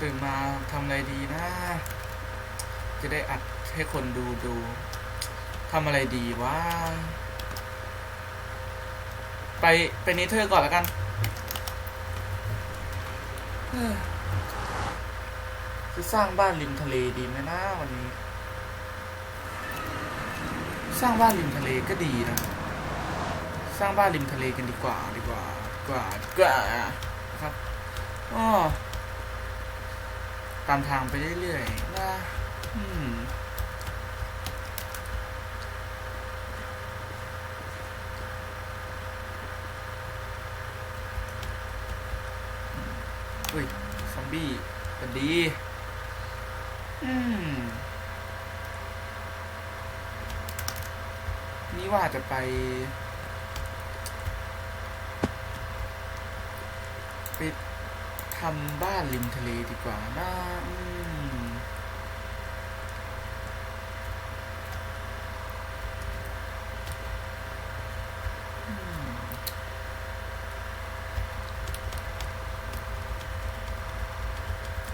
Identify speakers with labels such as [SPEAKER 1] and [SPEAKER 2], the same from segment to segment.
[SPEAKER 1] ตื่นมาทำอะไรดีนะ จะได้อัดให้คนดูดูทำอะไรดีวะไป ไปเนเธอร์ก่อนแล้วกันจะสร้างบ้านริมทะเลดีไหมนะวันนี้ สร้างบ้านริมทะเลก็ดีนะ สร้างบ้านริมทะเลกันดีกว่าดีกว่า กว่า กว่านะครับ อ๋อตามทางไปเรื่อยๆนะอืมเฮ้ย ซอมบี้กันดี อืม นี่ว่าจะไปไปำบ้านริมทะเลดีกว่านะ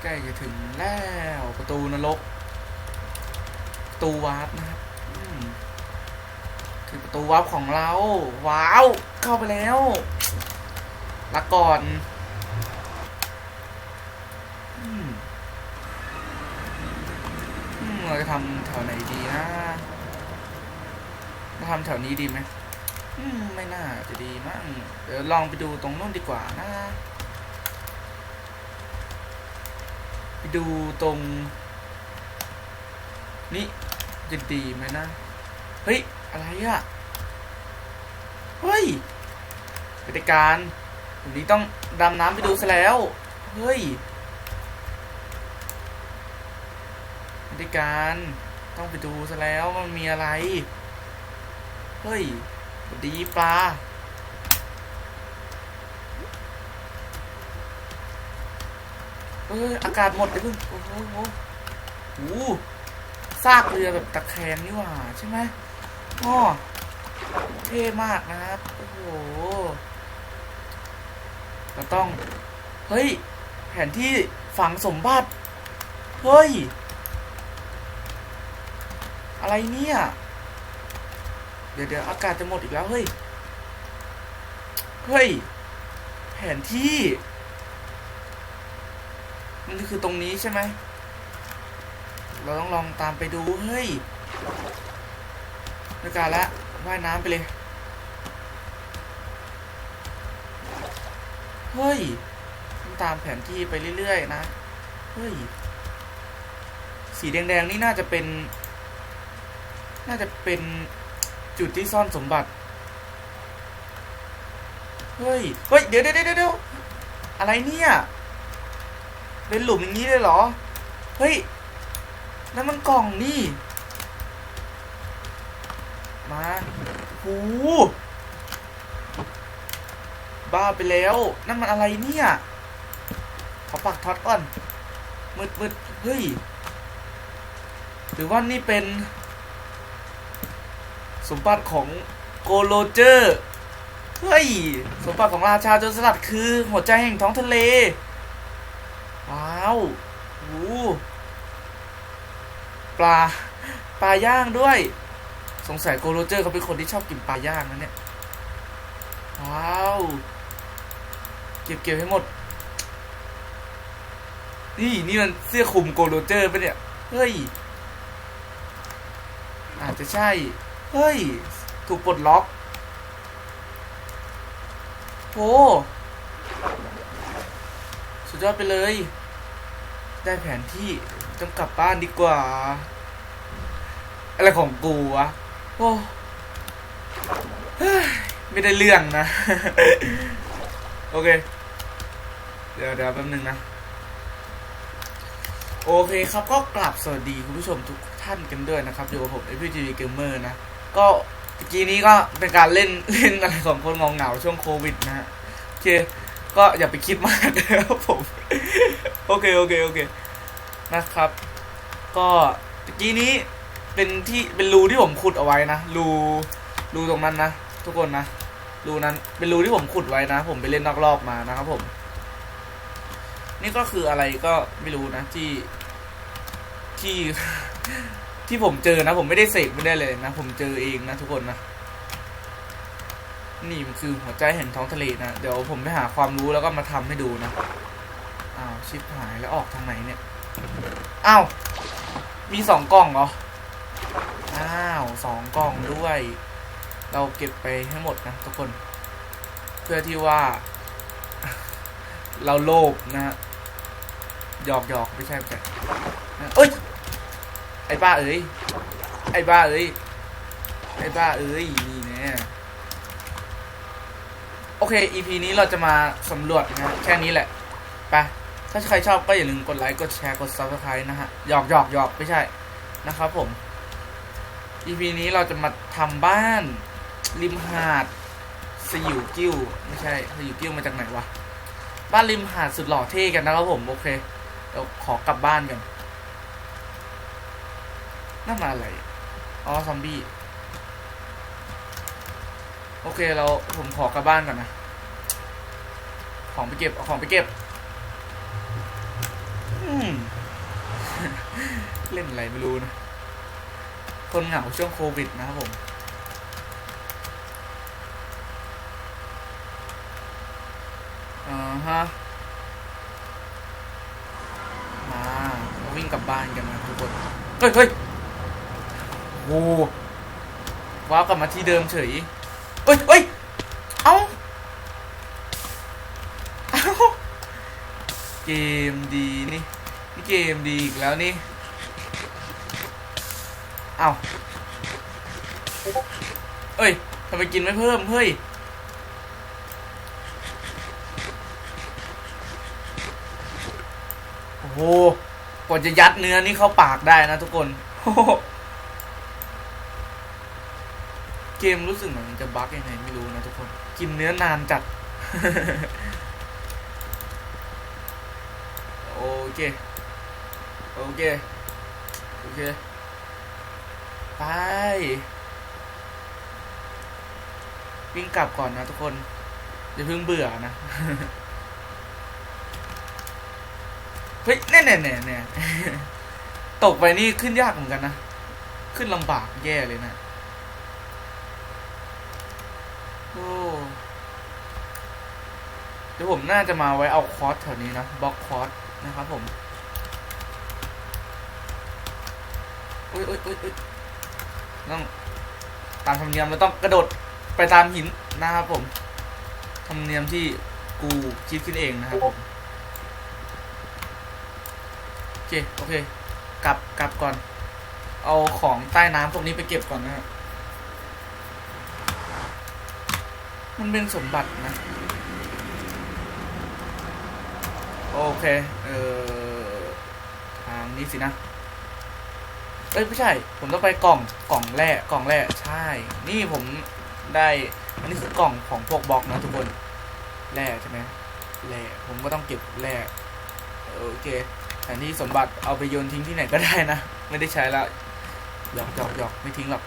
[SPEAKER 1] ใกล้จะถึงแล้วประตูนรกประตูวาร์ปนะครับคือประตูวับของเรา ว้าว เข้าไปแล้วละก่อนอืมอืมเราจะทำแถวไหนดีนะเราทำแถวนี้ดีไหมอืมไม่น่าจะดีมั้งเดี๋ยวลองไปดูตรงนู้นดีกว่านะ ไปดูตรงนี่จะดีไหมนะ เฮ้ย อะไรอะเฮ้ยปฏิการวันนี้ต้องดำน้ำไปดูซะแล้ว เฮ้ย ปฏิการต้องไปดูซะแล้วมันมีอะไร เฮ้ยดีปลาเอ้ยอากาศหมดเลยเพิ่งโอ้โหโอ้โหโอ้โหซากเรือแบบตะแคงนี่หว่าใช่ไหมอ๋อเท่มากนะครับ โอ้โหเราต้อง เฮ้ย แผนที่ฝังสมบัติ เฮ้ย อะไรเนี่ย เดี๋ยวเดี๋ยวอากาศจะหมดอีกแล้วเฮ้ย เฮ้ย แผนที่ มันคือตรงนี้ใช่ไหม เราต้องลองตามไปดูเฮ้ยในการละว่ายน้ำไปเลย เฮ้ยตามแผนที่ไปเรื่อยๆนะ เฮ้ย สีแดงๆนี่น่าจะเป็น น่าจะเป็นจุดที่ซ่อนสมบัติ เฮ้ย เฮ้ยเดี๋ยวเดี๋ยวเดี๋ยวเดี๋ยวอะไรเนี่ย เป็นหลุมอย่างนี้เลยเหรอ เฮ้ย นั่นมันกล่องนี่ มาหูบ้าไปแล้ว นั่นมันอะไรเนี่ย ขอปักท็อตก่อน มืดมืดเฮ้ย หรือว่านี่เป็น สมบัติของโกโลเจอร์เฮ้ยสมบัติของราชาโจรสลัดคือ หัวใจแห่งท้องทะเล ว้าวโอ้ปลาปลาย่างด้วย สงสัยโกโรเจอร์เขาเป็นคนที่ชอบกินปลาย่างนะเนี่ย ว้าว เก็บเก็บให้หมด นี่นี่มันเสื้อคลุมโกโรเจอร์ปะเนี่ย เฮ้ย อาจจะใช่ เฮ้ย ถูกปลดล็อกโอ้สุดยอดไปเลย ได้แผนที่ต้องกลับบ้านดีกว่า อะไรของกูวะโอ้ยไม่ได้เรื่องนะ โอเค เดี๋ยวเดี๋ยวแป๊บนึงนะ โอเคครับก็กลับสวัสดีคุณผู้ชมทุกท่านกันด้วยนะครับอยู่กับผม f p g Gamer นะ ก็เมื่อกี้นี้ก็เป็นการเล่นเล่นอะไรของคนงงเหงาช่วงโควิดนะฮะโอเคก็อย่าไปคิดมากนะครับผมโอเคโอเคโอเคนะครับ ก็เมื่อกี้นี้เป็นที่เป็นรูที่ผมขุดเอาไว้นะรูรูตรงนั้นนะทุกคนนะรูนั้นเป็นรูที่ผมขุดไว้นะ ผมไปเล่นนอกรอบมานะครับผม นี่ก็คืออะไรก็ไม่รู้นะที่ที่ ที่ผมเจอนะ ผมไม่ได้เสกไม่ได้เลยนะ ผมเจอเองนะทุกคนนะ นี่มันคือหัวใจแห่งท้องทะเลนะ เดี๋ยวผมไปหาความรู้แล้วก็มาทำให้ดูนะ อ้าวชิบหายแล้วออกทางไหนเนี่ย อ้าว มีสองกล่องเหรอ อ้าวสองกล่องด้วย เราเก็บไปให้หมดนะทุกคน เพื่อที่ว่า เราโลภนะหยอกหยอกไม่ใช่ไม่ใช่เอ้ย อ้บ้าเอ้ย ไอ้บ้าเอ้ย ไอ้บ้าเอ้ย นี่แน่โอเค EP นี้เราจะมาสำรวจนะแค่นี้แหละ ไป ถ้าใครชอบก็อย่าลืมกดไลค์ กดแชร์ กด subscribe นะฮะ หยอกหยอกหยอกไม่ใช่ นะครับผม EP นี้เราจะมาทำบ้าน ริมหาดสยิวกิ้ว ไม่ใช่สยิวกิ้วมาจากไหนวะ บ้านริมหาดสุดหล่อเท่กันนะครับผม โอเค เราขอกลับบ้านกัน นั่นมาอะไร อ๋อ ซอมบี้ โอเค เรา ผมขอกลับบ้านก่อนนะ ของไปเก็บ เอาของไปเก็บ เล่นอะไรไม่รู้นะ คนเหงาช่วงโควิดนะครับผมอ่าฮะมาเราวิ่งกลับบ้านกันนะทุกคน เฮ้ยเฮ้ย โอ้ว้าวกลับมาที่เดิมเฉยเฮ้ยเฮ้ยเอ้าเอ้าเกมดีนี่ นี่เกมดีอีกแล้วนี่เอ้าเอ้ยทำไมกินไม่เพิ่มเฮ้ยโอ้โหกว่าจะยัดเนื้อนี่เข้าปากได้นะทุกคนโอ้โห เกมรู้สึกเหมือนมันจะบั๊กยังไงไม่รู้นะทุกคน กินเนื้อนานจัด โอเค โอเค โอเค ไปวิ่งกลับก่อนนะทุกคน อย่าเพิ่งเบื่อนะ เฮ้ยแน่แน่แน่แน่ตกไปนี่ขึ้นยากเหมือนกันนะ ขึ้นลำบากแย่เลยนะ โอ้เดี๋ยวผมน่าจะมาไว้เอาคอร์สแถวนี้นะบล็อกคอร์สนะครับผมอุ้ยอุ้ยอุ้ยอุ้ยต้องตามธรรมเนียมเราต้องกระโดดไปตามหินนะครับผมธรรมเนียมที่กูคิดขึ้นเองนะครับผมโอเคโอเค กลับกลับก่อน เอาของใต้น้ำพวกนี้ไปเก็บก่อนนะฮะ มันเป็นสมบัตินะ โอเค เออทางนี้สินะ เอ้ย ไม่ใช่ ผมต้องไปกล่องกล่องแร่กล่องแร่ใช่ นี่ผมได้อันนี้คือกล่องของพวกบล็อกนะทุกคนแร่ใช่ไหมแร่ผมก็ต้องเก็บแร่โอเคแต่นี่สมบัติเอาไปโยนทิ้งที่ไหนก็ได้นะ ไม่ได้ใช้แล้วหยอกหยอกหยอกไม่ทิ้งหรอก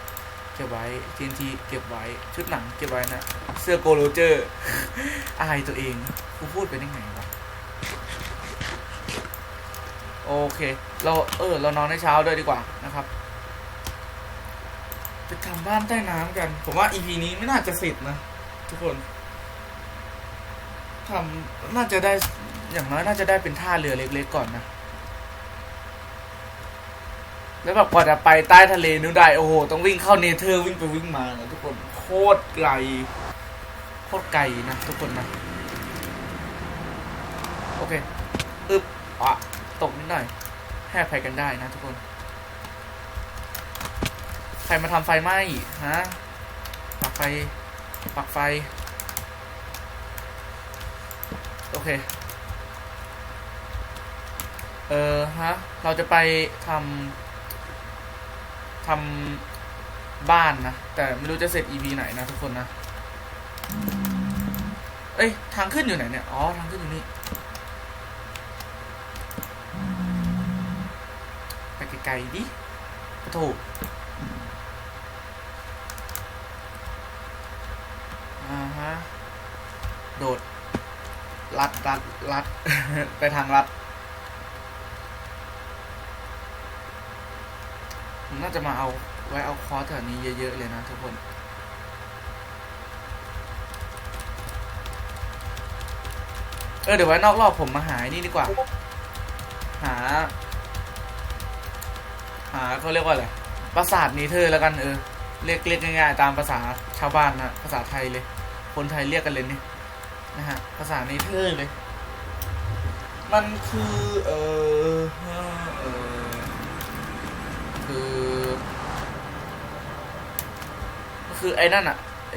[SPEAKER 1] เก็บไว้ทีนทีเก็บไว้ ชุดหนังเก็บไว้นะ เสื้อโกโรเจอร์ อายตัวเองกูพูดไปได้ไงวะ โอเค เราเออ เรานอนในเช้าด้วยดีกว่านะครับไปทำบ้านใต้น้ำกัน ผมว่า EP นี้ไม่น่าจะเสร็จนะ ทุกคนทำน่าจะได้อย่างน้อยน่าจะได้เป็นท่าเรือเล็กๆก่อนนะ แล้วแบบกว่าจะไปใต้ทะเลนู้นได้โอ้โหต้องวิ่งเข้าเนเธอร์วิ่งไปวิ่งมานะทุกคนโคตรไกลโคตรไกลนะทุกคนนะโอเคอึบอะตกนิดหน่อยให้อภัยกันได้นะทุกคน ใครมาทำไฟไหม้ฮะปักไฟปักไฟ โอเค เออฮะ เราจะไปทำ ทำบ้านนะ แต่ไม่รู้จะเสร็จ EP ไหนนะทุกคนนะ เอ้ย ทางขึ้นอยู่ไหนเนี่ย อ๋อ ทางขึ้นอยู่นี่ ไปไกลๆดิกระโถอ่าฮะ โดดรัดรัดรัด ไปทางรัดผม น่าจะมาเอาไว้เอาคอร์สแถวนี้เยอะ ๆ เลยนะทุกคน เออเดี๋ยวไว้นอกรอบผมมาหาไอ้นี่ดีกว่า หา หาเขาเรียกว่าอะไรปราสาทนี้เธอแล้วกันเออเรียกเรียกง่ายๆตามภาษาชาวบ้านนะภาษาไทยเลย คนไทยเรียกกันเลยนี่นะฮะภาษานีเธอร์เลย มันคือ เออเออ คือคือไอ้นั่นอะไอ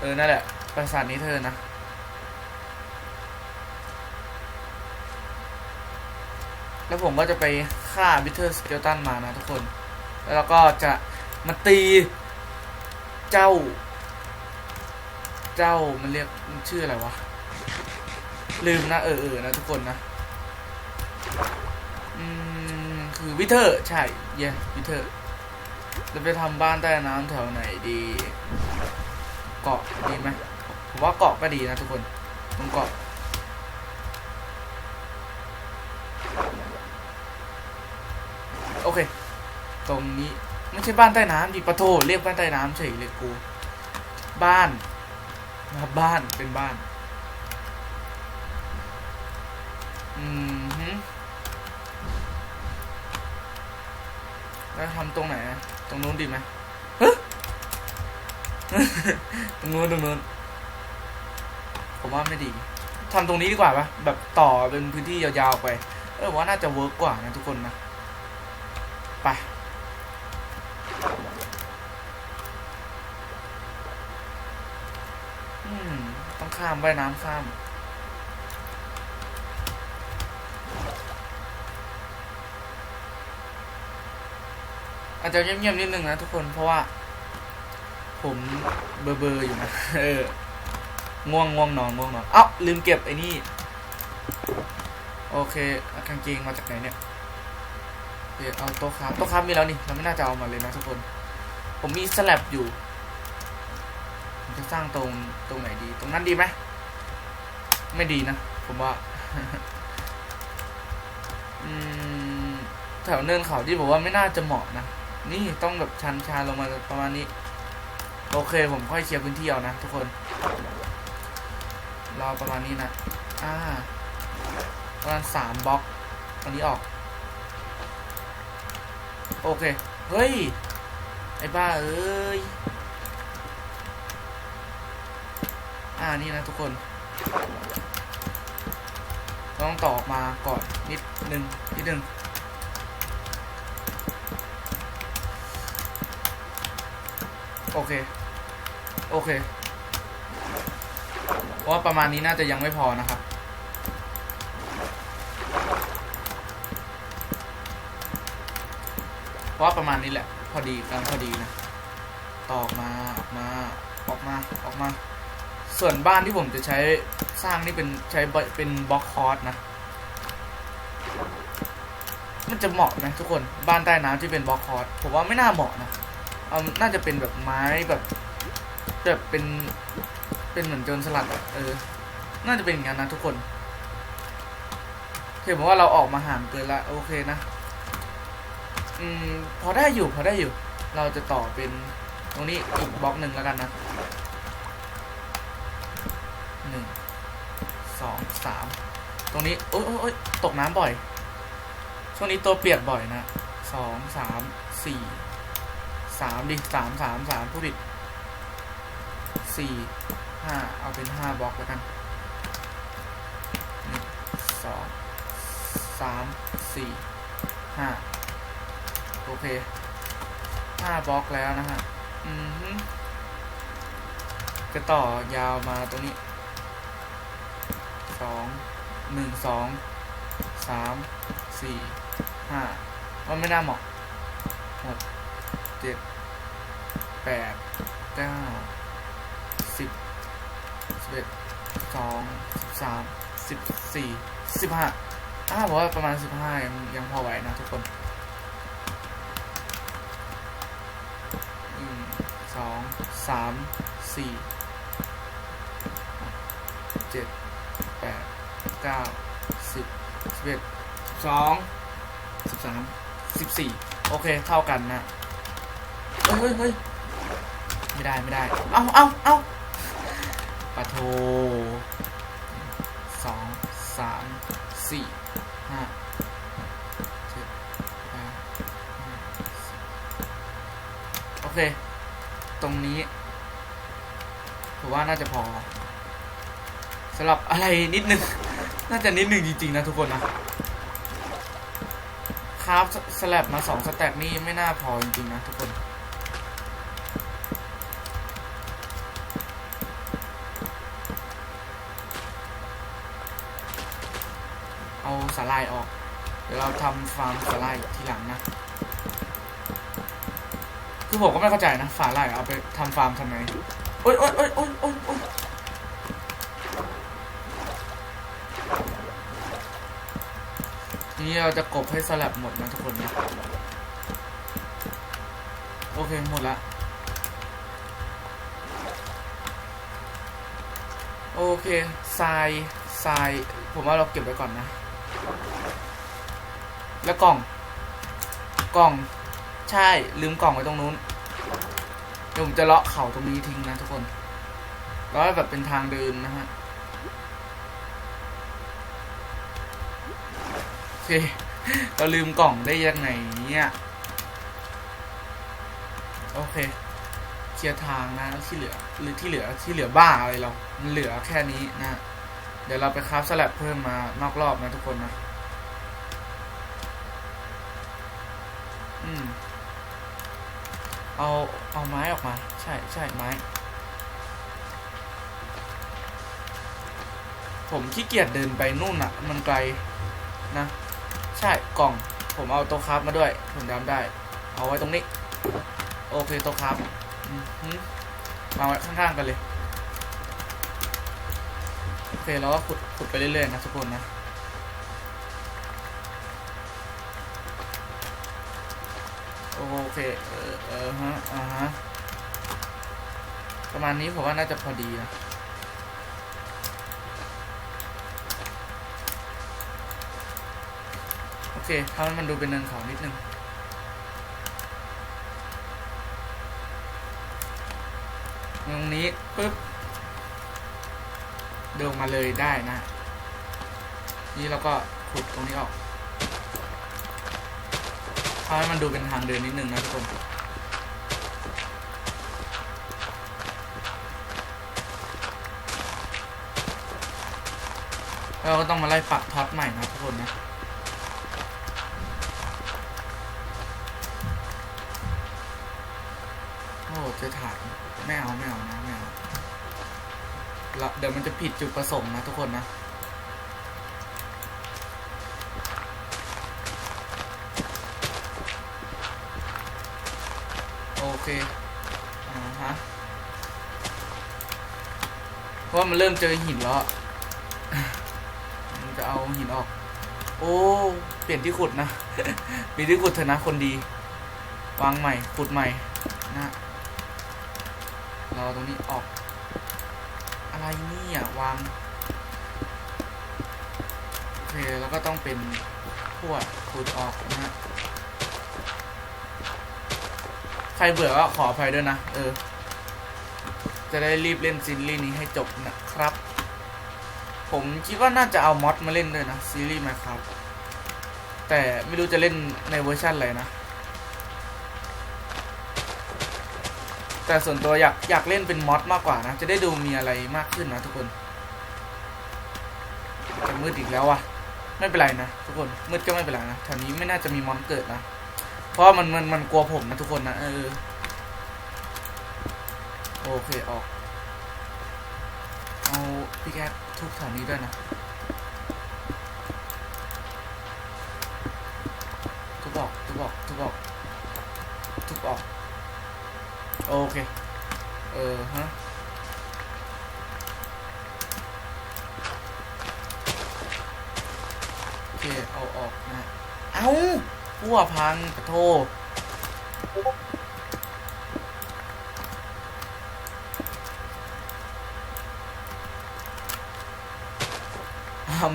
[SPEAKER 1] เออนั่นแหละปราสาทนี้เธอนะแล้วผมก็จะไปฆ่าบิทเทอร์สเกลตันมานะทุกคน แล้วเราก็จะมาตีเจ้า เจ้ามันเรียกมันชื่ออะไรวะ ลืมนะเออเออนะทุกคนนะ อืม คือวิเทอร์ ใช่เย่วิเทอร์จะไปทำบ้านใต้น้ำแถวไหนดี เกาะดีไหมผมว่าเกาะก็ดีนะทุกคนตรงเกาะโอเค ตรงนี้ไม่ใช่บ้านใต้น้ำดิปะโทเรียกบ้านใต้น้ำเฉยเลยกู บ้านนะบ้านเป็นบ้าน อืม แล้วทำตรงไหนอะตรงนู้นดีไหมตรงนู้นตรงนู้นผมว่าไม่ดีทำตรงนี้ดีกว่าปะแบบต่อเป็นพื้นที่ยาวๆไป เออว่าน่าจะเวิร์กกว่านะทุกคนนะ ไป อืม ต้องข้ามว่ายน้ำข้าม อาจจะเงียบๆนิดนึงนะทุกคนเพราะว่า ผมเบอร์เบอร์อยู่นะเออง่วงง่วงนอนง่วงนอนเอ้าลืมเก็บไอ้นี่ โอเคอากางเกงมาจากไหนเนี่ยเดี๋ยวเอาโต๊ะครับโต๊ะครับมีแล้วนี่เราไม่น่าจะเอามาเลยนะทุกคน ผมมีสลับอยู่ผมจะสร้างตรงตรงไหนดี ตรงนั้นดีไหมไม่ดีนะ ผมว่าอืมแถวเนินเขาที่บอกว่าไม่น่าจะเหมาะนะ นี่ต้องแบบชันชาลงมาประมาณนี้ โอเคผมค่อยเคลียร์พื้นที่เอานะทุกคนรอประมาณนี้นะอ่าประมาณสามบล็อกตอนนี้ออก โอเค เฮ้ย ไอ้บ้าเอ้ย อ่านี่นะทุกคน ต้องต่อกมาก่อนนิดนึงนิดนึง โอเค โอเค เพราะว่าประมาณนี้น่าจะยังไม่พอนะครับ เพราะว่าประมาณนี้แหละ พอดีกำลังพอดีนะ ต่ออกมาออกมาออกมาออกมา ส่วนบ้านที่ผมจะใช้สร้างนี่เป็นใช้เป็นบล็อกคอร์สนะ มันจะเหมาะไหมทุกคนบ้านใต้น้ำที่เป็นบล็อกคอร์สผมว่าไม่น่าเหมาะนะ เอาน่าจะเป็นแบบไม้แบบแบบเป็นเป็นเหมือนโจรสลัดอะเออ น่าจะเป็นอย่างนั้นนะทุกคนเห็นบอกว่าเราออกมาห่างเกินละโอเคนะ อืม พอได้อยู่พอได้อยู่ เราจะต่อเป็นตรงนี้อีกบล็อกหนึ่งแล้วกันนะหนึ่งสองสามตรงนี้โอ๊ยโอ๊ยโอ๊ยตกน้ำบ่อย ช่วงนี้ตัวเปียกบ่อยนะสองสามสี่ สามดิสามสามสามผู้ผิดสี่ห้าเอาเป็นห้าบล็อกแล้วกันสองสามสี่ห้าโอเคห้าบล็อกแล้วนะฮะอือฮึจะต่อยาวมาตรงนี้สองหนึ่งสองสามสี่ห้าว่าไม่น่าเหมาะหกเจ็ด แปดเก้าสิบสิบเอ็ดสองสิบสามสิบสี่สิบห้าถ้าบอกว่าประมาณสิบห้ายังยังพอไหวนะทุกคนหนึ่งสองสามสี่เจ็ดแปดเก้าสิบสิบเอ็ดสองสิบสามสิบสี่โอเค เท่ากันนะ เฮ้ยเฮ้ย ไม่ได้ไม่ได้ เอาเอาเอาปะโทสองสามสี่ห้าเจ็ดแปดห้าสิบโอเค ตรงนี้ผมว่าน่าจะพอสำหรับอะไรนิดนึง น่าจะนิดนึงจริง ๆ นะทุกคนนะคราฟสแลบมาสองสแต็กนี่ไม่น่าพอจริง ๆ นะทุกคนาสาลายออก เดี๋ยวเราทำฟาร์มสาลายทีหลังนะ คือผมก็ไม่เข้าใจนะสาลายเอาไปทำฟาร์มทำไมโอ๊ยโอ๊ยโอ๊ยโอ๊ยโอ๊ยโอ๊ยทีนี้เราจะกบให้สลับหมดนะทุกคนนะโอเคหมดละโอเคทรายทราย ผมว่าเราเก็บไว้ก่อนนะ แล้วกล่อง กล่อง ใช่ ลืมกล่องไว้ตรงนู้น เดี๋ยวผมจะเลาะเขาตรงนี้ทิ้งนะทุกคนเลาะแบบเป็นทางเดินนะฮะ โอเค เราลืมกล่องได้ยังไงเนี่ย โอเค เคลียร์ทางนะที่เหลือ หรือที่เหลือที่เหลือบ้าอะไรเรา มันเหลือแค่นี้นะ เดี๋ยวเราไปคราฟสลับเพิ่มมานอกรอบนะทุกคนนะ อืม เอา เอาไม้ออกมา ใช่ใช่ไม้ ผมขี้เกียจเดินไปนู่นอะมันไกลนะ ใช่กล่อง ผมเอาโต๊ะคราฟมาด้วย ผมจำได้ เอาไว้ตรงนี้ โอเคโต๊ะคราฟอืมาไว้ข้างๆกันเลย โอเคเราก็ขุดขุดไปเรื่อยๆนะทุกคนนะ เค เออเออฮะอ่าฮะ ประมาณนี้ผมว่าน่าจะพอดีนะโอเคทำให้มันดูเป็นเนินเขานิดนึงตรงนี้ปึ๊บเดินมาเลยได้นะ นี่เราก็ขุดตรงนี้ออก ทำให้มันดูเป็นทางเดินนิดนึงนะทุกคนเราก็ต้องมาไล่ปักท็อตใหม่นะทุกคนนะโอ้จะถ่ายไม่เอาไม่เอานะไม่เอาเดี๋ยวมันจะผิดจุดประสงค์นะทุกคนนะ เคอ่าฮะเพราะว่ามันเริ่มเจอหินแล้วมันจะเอาหินออก โอ้เปลี่ยนที่ขุดนะเปลี่ยนที่ขุดเถอะนะคนดี วางใหม่ขุดใหม่นะเราตรงนี้ออก อะไรนี่อะวางโอเคแล้วก็ต้องเป็นพวดขุดออกนะฮะ ครเบื่อก็ขออภัยด้วยนะ เออ จะได้รีบเล่นซีรีส์นี้ให้จบนะครับ ผมคิดว่าน่าจะเอามอดมาเล่นด้วยนะ ซีรีส์มาครับ แต่ไม่รู้จะเล่นในเวอร์ชันอะไรนะ แต่ส่วนตัวอยากอยากเล่นเป็นมอดมากกว่านะ จะได้ดูมีอะไรมากขึ้นนะทุกคนจะมืดอีกแล้วอะไม่เป็นไรนะทุกคนมืดก็ไม่เป็นไรนะแถวนี้ไม่น่าจะมีมอนเกิดนะ เพราะมันมันมันกลัวผมนะทุกคนนะเออโอเคออก เอาพี่แก๊ทุบแถวนี้ด้วยนะทุบออกทุบออกทุบออกทุบออก โอเค เออฮะโอเค เอาออกนะ เอา พัวพังโท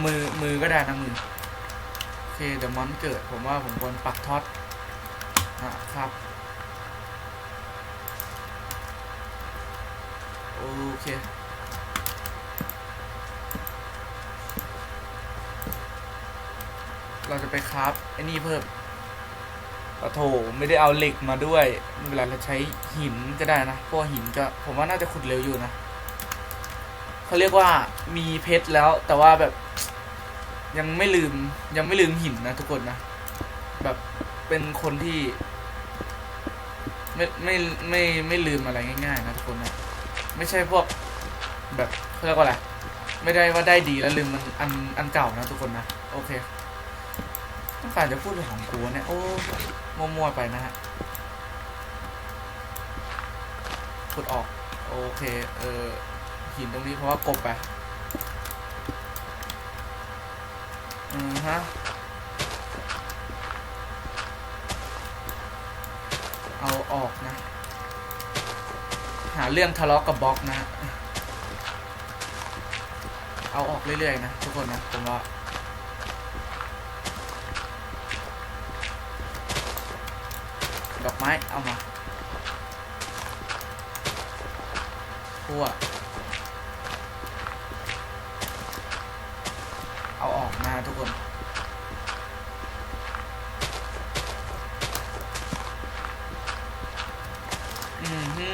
[SPEAKER 1] มือมือก็ได้นะมือ โอเคเดี๋ยวมอนเกิด ผมว่าผมควรปักท็อตนะครับ โอเคเราจะไปคราฟไอ้นี่เพิ่ม โถไม่ได้เอาเหล็กมาด้วยเวลาเราใช้หินก็ได้นะเพราะว่าหินก็ผมว่าน่าจะขุดเร็วอยู่นะเขาเรียกว่ามีเพชรแล้ว แต่ว่าแบบยังไม่ลืมยังไม่ลืมหินนะทุกคนนะแบบเป็นคนที่ ไม่ไม่ไม่ไม่ลืมอะไรง่าย ๆ นะทุกคนนะไม่ใช่พวกแบบเขาเรียกว่าอะไรไม่ได้ว่าได้ดีแล้วลืมมันอันอันเก่านะทุกคนนะโอเค ต้องการจะพูดเรื่องของกูเนี่ยโอ้มั่วๆไปนะฮะขุดออกโอเค เออหินตรงนี้เพราะว่ากบไปอืมฮะเอาออกนะ หาเรื่องทะเลาะกับบล็อกนะ เอาออกเรื่อยๆนะ ทุกคนนะผมว่า ม้เอามาพั่วเอาออกนะทุกคนอืมฮึ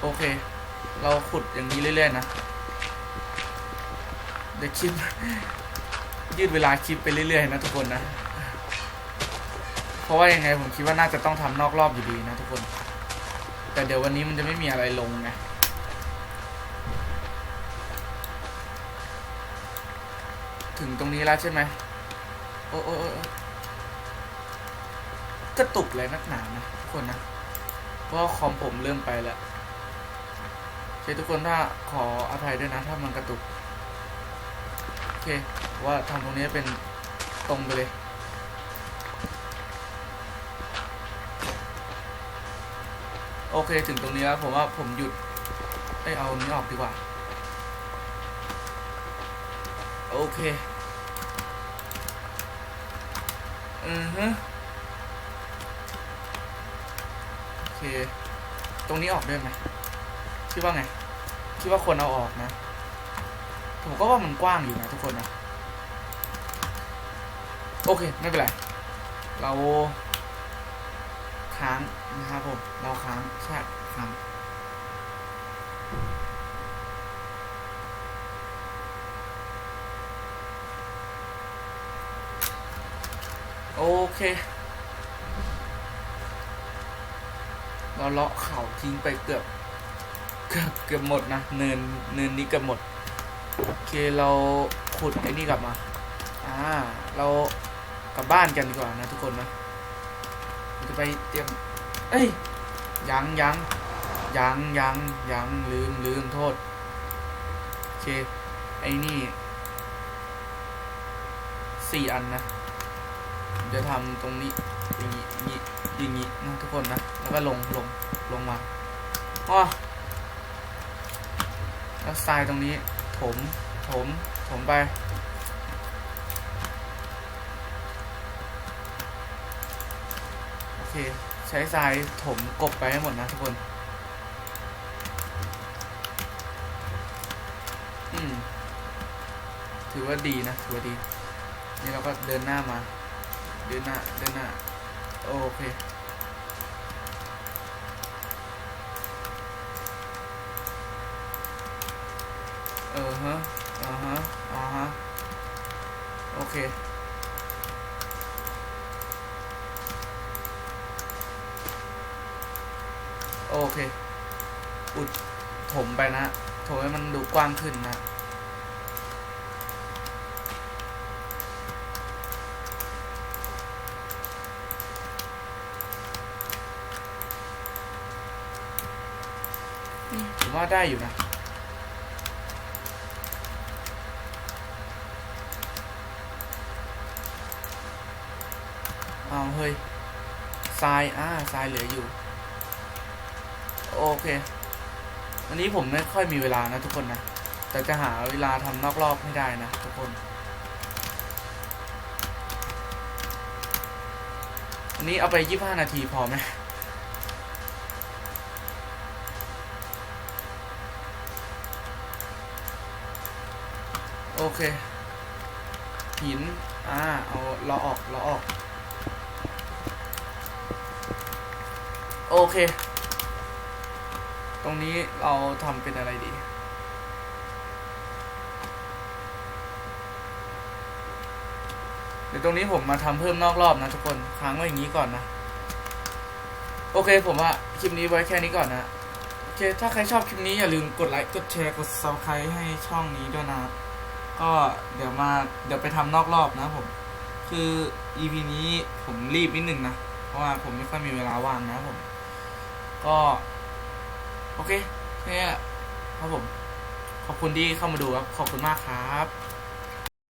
[SPEAKER 1] โอเค เราขุดอย่างนี้เรื่อยๆนะ เดี๋ยวคลิป ยืดเวลาคลิปไปเรื่อยๆนะทุกคนนะ เพราะว่ายังไงผมคิดว่าน่าจะต้องทำนอกรอบอยู่ดีนะทุกคน แต่เดี๋ยววันนี้มันจะไม่มีอะไรลงไงถึงตรงนี้แล้วใช่ไหมโอ้โอ้โอ้กระตุกเลยนักหนานะทุกคนนะ เพราะคอมผมเริ่มไปแล้วโอเคทุกคนถ้าขออภัยด้วยนะ ถ้ามันกระตุก อเคว่าทำตรงนี้เป็นตรงไปเลยโอเคถึงตรงนี้แล้วผมว่าผมหยุดเอ้เอานนี้ออกดีกว่า โอเคอือฮึโอเค ตรงนี้ออกได้ไหมคิดว่าไงคิดว่าควรเอาออกนะ ผมก็ว่ามันกว้างอยู่นะทุกคนนะ โอเค ไม่เป็นไร เราค้างนะครับผม เราค้างใช่ค้างโอเค เราเลาะเขาทิ้งไปเกือบ เกือบเกือบหมดนะ เนินเนินนี้เกือบหมด โอเคเราขุดไอ้นี่กลับมาอ่าเรากลับบ้านกันดีกว่านะทุกคนนะจะไปเตรียม เอ้ยยังยังยังยังยังลืมลืมโทษโอเคไอ้นี่สี่อันนะเดี๋ยวทำตรงนี้อย่างนี้อย่างนี้อย่างนี้นะทุกคนนะแล้วก็ลงลงลงมาอ๋อแล้วทรายตรงนี้ ถม ถม ถมไป โอเค ใช้ทรายถมกบไปให้หมดนะทุกคน อืม ถือว่าดีนะ ถือว่าดี นี่เราก็เดินหน้ามา เดินหน้า เดินหน้า โอเค เออฮะอ่าฮะอ่าฮะ โอเค โอเค อุดถมไปนะถมให้มันดูกว้างขึ้นนะผมว่าได้อยู่นะ เอาเฮ้ยทรายอ่าทรายเหลืออยู่ โอเค วันนี้ผมไม่ค่อยมีเวลานะทุกคนนะ แต่จะหาเวลาทำนอกรอบให้ได้นะทุกคน วันนี้เอาไปยี่ห้านาทีพอไหมโอเค หิน อ่า เอาเราออกเราออก โอเค ตรงนี้เราทำเป็นอะไรดี เดี๋ยวตรงนี้ผมมาทำเพิ่มนอกรอบนะทุกคนค้างไว้อย่างนี้ก่อนนะ โอเคผมว่าคลิปนี้ไว้แค่นี้ก่อนนะ โอเค ถ้าใครชอบคลิปนี้อย่าลืมกดไลค์กดแชร์กด subscribe ให้ช่องนี้ด้วยนะ ก็เดี๋ยวมาเดี๋ยวไปทำนอกรอบนะผม คือ EP นี้ผมรีบนิดนึงนะ เพราะว่าผมไม่ค่อยมีเวลาว่างนะผม ก็ โอเคแค่นี้แหละครับผม ขอบคุณที่เข้ามาดูครับ ขอบคุณมากครับ